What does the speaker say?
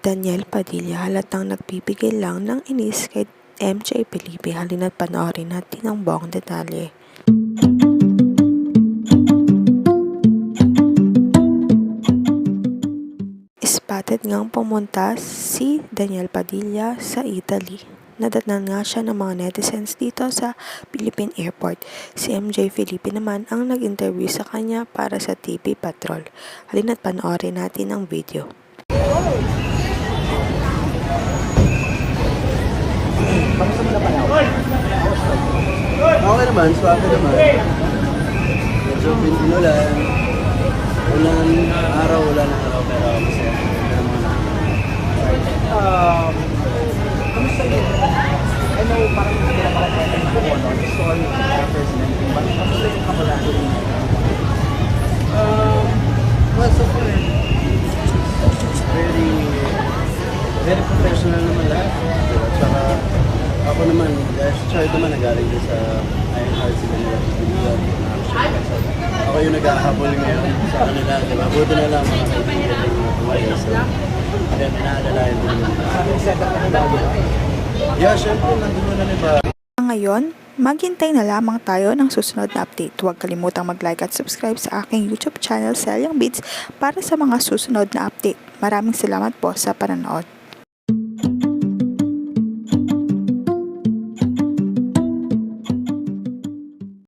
Daniel Padilla halatang nagbibigay lang ng inis kay MJ Felipe. Halina't panoorin natin ang buong detalye. Spotted ngang pumunta si Daniel Padilla sa Italy. Nadatnan nga siya ng mga netizens dito sa Philippine Airport. Si MJ Felipe naman ang nag-interview sa kanya para sa TV Patrol. Halina't panoorin natin ang video. Okay naman, swerte naman. Medyo pinulan. Ulan, araw, ulan ng araw, pero masaya. Um, kamusta yun? I know parang hindi na parang pwede na ako, no? Story the president. But kamusta yung kamalado rin? Very professional naman lahat. Diba? Tsaka, ako naman, dahil si Chard naman nagaling din sa Heart sila nila. Ako yung naghahabol ngayon sa kanila, di ba? Buti na lang mga kaibigan yung mga tumayo. So, kaya minaalalayan mo yun. Set up na ba? Yeah, syempre, nandun na na ba? Ngayon, maghintay na lamang tayo ng susunod na update. Huwag kalimutang mag-like at subscribe sa aking YouTube channel, Selyang Beats, para sa mga susunod na update. Maraming salamat po sa panonood.